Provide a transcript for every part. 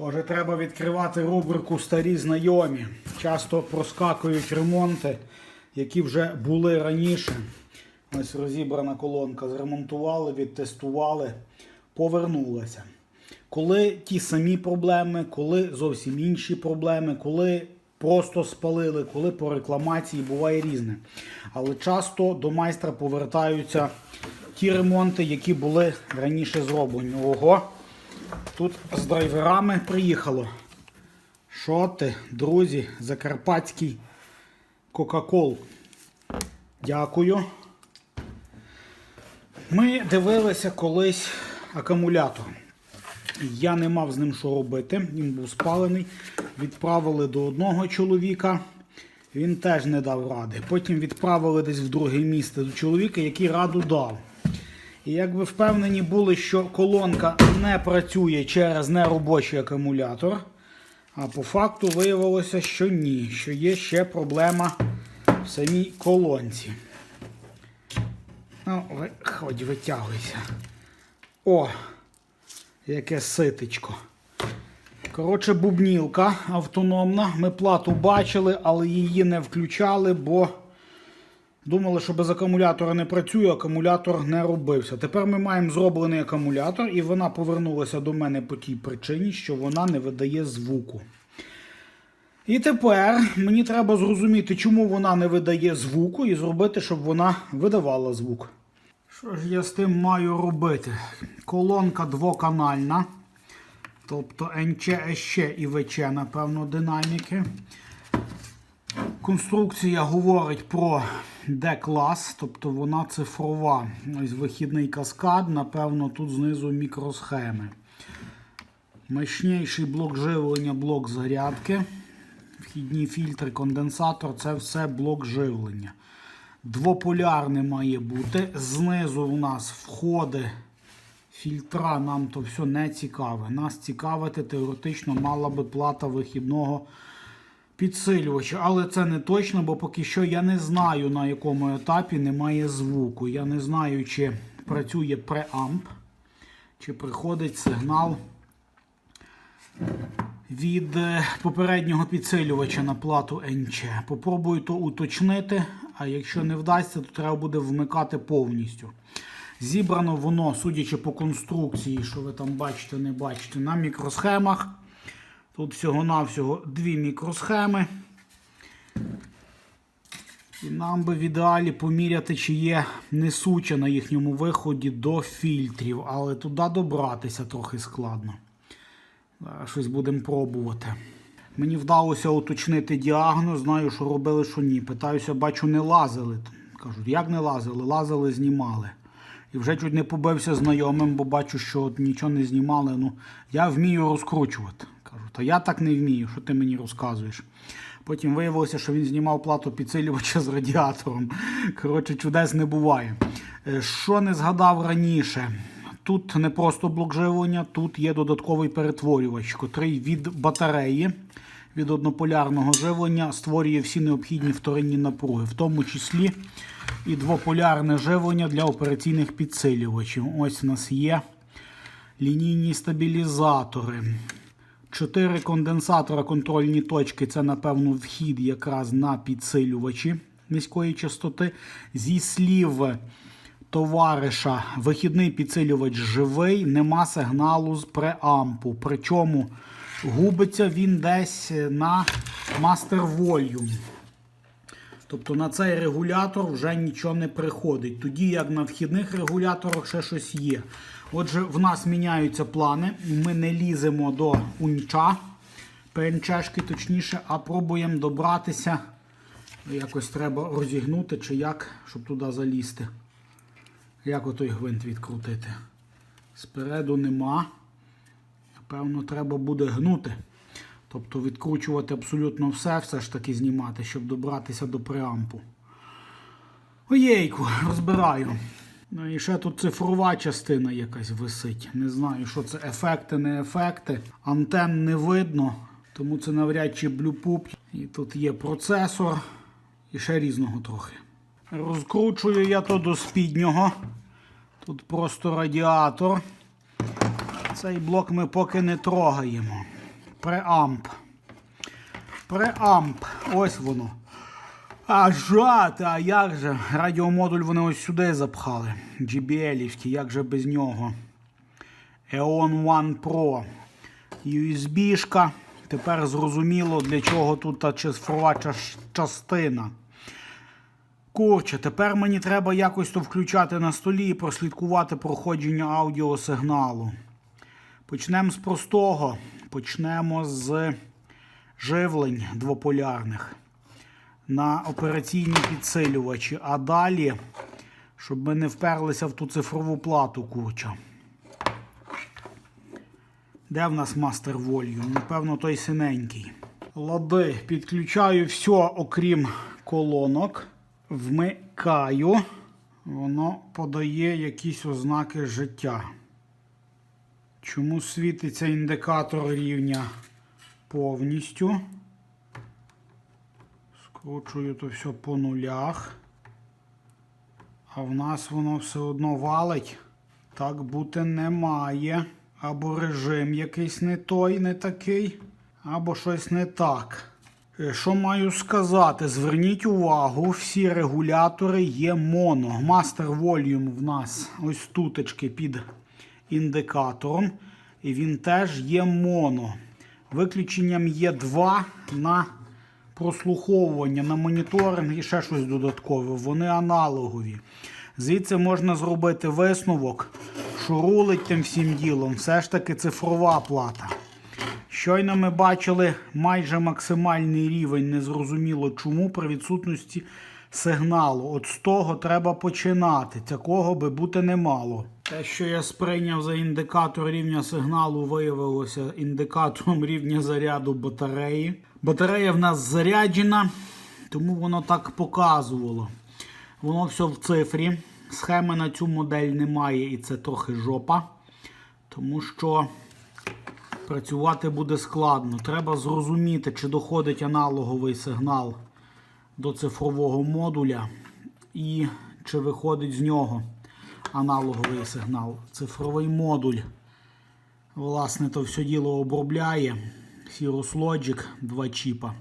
Схоже, треба відкривати рубрику Старі знайомі. Часто проскакують ремонти, які вже були раніше. Ось розібрана колонка. Зремонтували, відтестували, повернулася. Коли ті самі проблеми, коли зовсім інші проблеми, коли просто спалили, коли по рекламації буває різне. Але часто до майстра повертаються ті ремонти, які були раніше зроблені. Ого! Тут з драйверами приїхало. Що ти, друзі, закарпатський Кока-Кол. Дякую. Ми дивилися колись акумулятор. Я не мав з ним що робити. Він був спалений. Відправили до одного чоловіка. Він теж не дав ради. Потім відправили десь в друге місце до чоловіка, який раду дав. І як ви впевнені були, що колонка не працює через неробочий акумулятор, а по факту виявилося, що ні, що є ще проблема в самій колонці. Ну, ви, хоч витягуйся. О, яке ситечко. Коротше, бубнілка автономна. Ми плату бачили, але її не включали, бо думали, що без акумулятора не працює, акумулятор не робився. Тепер ми маємо зроблений акумулятор, і вона повернулася до мене по тій причині, що вона не видає звуку. І тепер мені треба зрозуміти, чому вона не видає звуку, і зробити, щоб вона видавала звук. Що ж я з тим маю робити? Колонка двоканальна. Тобто НЧ, СЧ і ВЧ, напевно, динаміки. Конструкція говорить про D-клас, тобто вона цифрова. Ось вихідний каскад, напевно, тут знизу мікросхеми. Мощніший блок живлення, блок зарядки. Вхідні фільтри, конденсатор це все блок живлення. Двополярне має бути. Знизу у нас входи фільтра, нам то все не цікаве. Нас цікавити теоретично мала би плата вихідного підсилювача. Але це не точно, бо поки що я не знаю, на якому етапі немає звуку. Я не знаю, чи працює преамп, чи приходить сигнал від е, попереднього підсилювача на плату НЧ. Попробую то уточнити, а якщо не вдасться, то треба буде вмикати повністю. Зібрано воно, судячи по конструкції, що ви там бачите, не бачите, на мікросхемах. Тут всього-навсього дві мікросхеми. І нам би в ідеалі поміряти, чи є несуча на їхньому виході до фільтрів, але туди добратися трохи складно. Щось будемо пробувати. Мені вдалося уточнити діагноз, знаю, що робили, що ні. Питаюся, бачу, не лазили. Кажуть, як не лазили? Лазили, знімали. І вже чуть не побився знайомим, бо бачу, що от нічого не знімали. Ну, я вмію розкручувати. Та я так не вмію, що ти мені розказуєш. Потім виявилося, що він знімав плату підсилювача з радіатором. Коротше, чудес не буває. Е, Що не згадав раніше? Тут не просто блок живлення, тут є додатковий перетворювач, котрий від батареї, від однополярного живлення створює всі необхідні вторинні напруги, в тому числі і двополярне живлення для операційних підсилювачів. Ось у нас є лінійні стабілізатори. Чотири конденсатора контрольні точки це, напевно, вхід якраз на підсилювачі низької частоти. Зі слів товариша, вихідний підсилювач живий, нема сигналу з преампу. Причому губиться він десь на Master Volume. Тобто на цей регулятор вже нічого не приходить. Тоді як на вхідних регуляторах ще щось є. Отже, в нас міняються плани. Ми не ліземо до унча, ПНЧшки точніше, а пробуємо добратися. Якось треба розігнути чи як, щоб туди залізти. Як отой гвинт відкрутити? Спереду нема. Напевно, треба буде гнути. Тобто відкручувати абсолютно все, все ж таки знімати, щоб добратися до преампу. Оєйку, розбираю. Ну і ще тут цифрова частина якась висить. Не знаю, що це ефекти, не ефекти. Антен не видно, тому це навряд чи блюпуп. І тут є процесор і ще різного трохи. Розкручую я то до спіднього. Тут просто радіатор. Цей блок ми поки не трогаємо. Преамп. Преамп. Ось воно. А жати, а як же? Радіомодуль вони ось сюди запхали. JBL-івський, як же без нього? EON One Pro. USB-шка. Тепер зрозуміло, для чого тут та цифрова частина. Курче, тепер мені треба якось то включати на столі і прослідкувати проходження аудіосигналу. Почнемо з простого. Почнемо з живлень двополярних на операційні підсилювачі. А далі, щоб ми не вперлися в ту цифрову плату курча. Де в нас мастер Volume? Напевно, той синенький. Лади, підключаю все, окрім колонок. Вмикаю. Воно подає якісь ознаки життя. Чому світиться індикатор рівня повністю? Скручую то все по нулях. А в нас воно все одно валить. Так бути не має. Або режим якийсь не той, не такий, або щось не так. Е, Що маю сказати? Зверніть увагу, всі регулятори є моно. Мастер Volume в нас ось тутечки під індикатором. І він теж є моно. Виключенням є два на прослуховування, на моніторинг і ще щось додаткове. Вони аналогові. Звідси можна зробити висновок, що рулить тим всім ділом все ж таки цифрова плата. Щойно ми бачили майже максимальний рівень, незрозуміло чому, при відсутності сигналу. От з того треба починати. Такого би бути не мало. Те, що я сприйняв за індикатор рівня сигналу, виявилося індикатором рівня заряду батареї. Батарея в нас заряджена, тому воно так показувало. Воно все в цифрі. Схеми на цю модель немає, і це трохи жопа. Тому що працювати буде складно. Треба зрозуміти, чи доходить аналоговий сигнал до цифрового модуля, і чи виходить з нього аналоговий сигнал. Цифровий модуль, власне, то все діло обробляє. Cirrus Logic 2 чіпа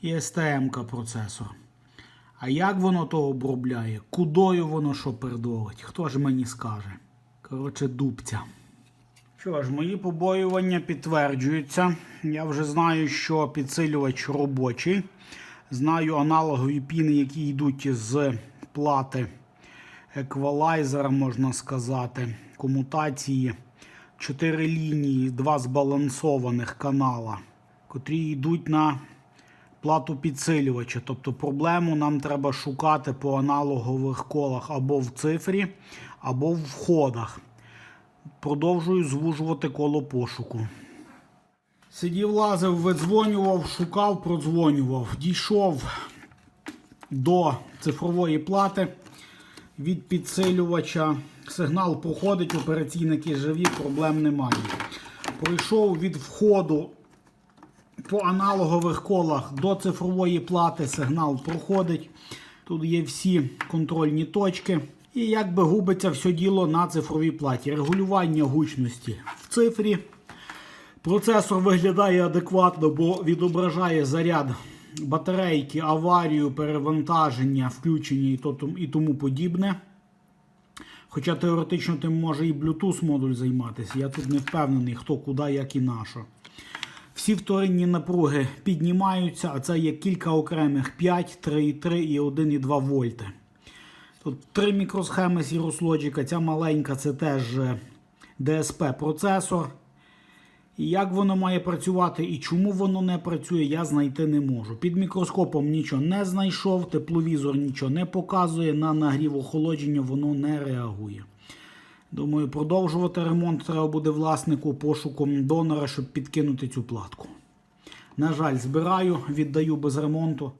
і STM процесор. А як воно то обробляє? Кудою воно що пердолить? Хто ж мені скаже? Коротше, дубця. Що ж, мої побоювання підтверджуються. Я вже знаю, що підсилювач робочий. Знаю аналогові піни, які йдуть з плати еквалайзера, можна сказати, комутації. Чотири лінії, два збалансованих канала, котрі йдуть на плату підсилювача. Тобто проблему нам треба шукати по аналогових колах або в цифрі, або в входах. Продовжую звужувати коло пошуку. Сидів, лазив, видзвонював, шукав, продзвонював. Дійшов до цифрової плати від підсилювача. Сигнал проходить, операційники живі, проблем немає. Пройшов від входу по аналогових колах до цифрової плати сигнал проходить. Тут є всі контрольні точки. І якби губиться все діло на цифровій платі. Регулювання гучності в цифрі. Процесор виглядає адекватно, бо відображає заряд батарейки, аварію, перевантаження, включення і то- і тому подібне. Хоча теоретично тим може і Bluetooth модуль займатися. Я тут не впевнений, хто куди, як і на що. Всі вторинні напруги піднімаються, а це є кілька окремих 5, 3,3 і 1,2 вольти. Тут три мікросхеми Cirrus Logic, ця маленька це теж е, DSP процесор. І як воно має працювати і чому воно не працює, я знайти не можу. Під мікроскопом нічого не знайшов, тепловізор нічого не показує, на нагрів охолодження воно не реагує. Думаю, продовжувати ремонт треба буде власнику пошуком донора, щоб підкинути цю платку. На жаль, збираю, віддаю без ремонту.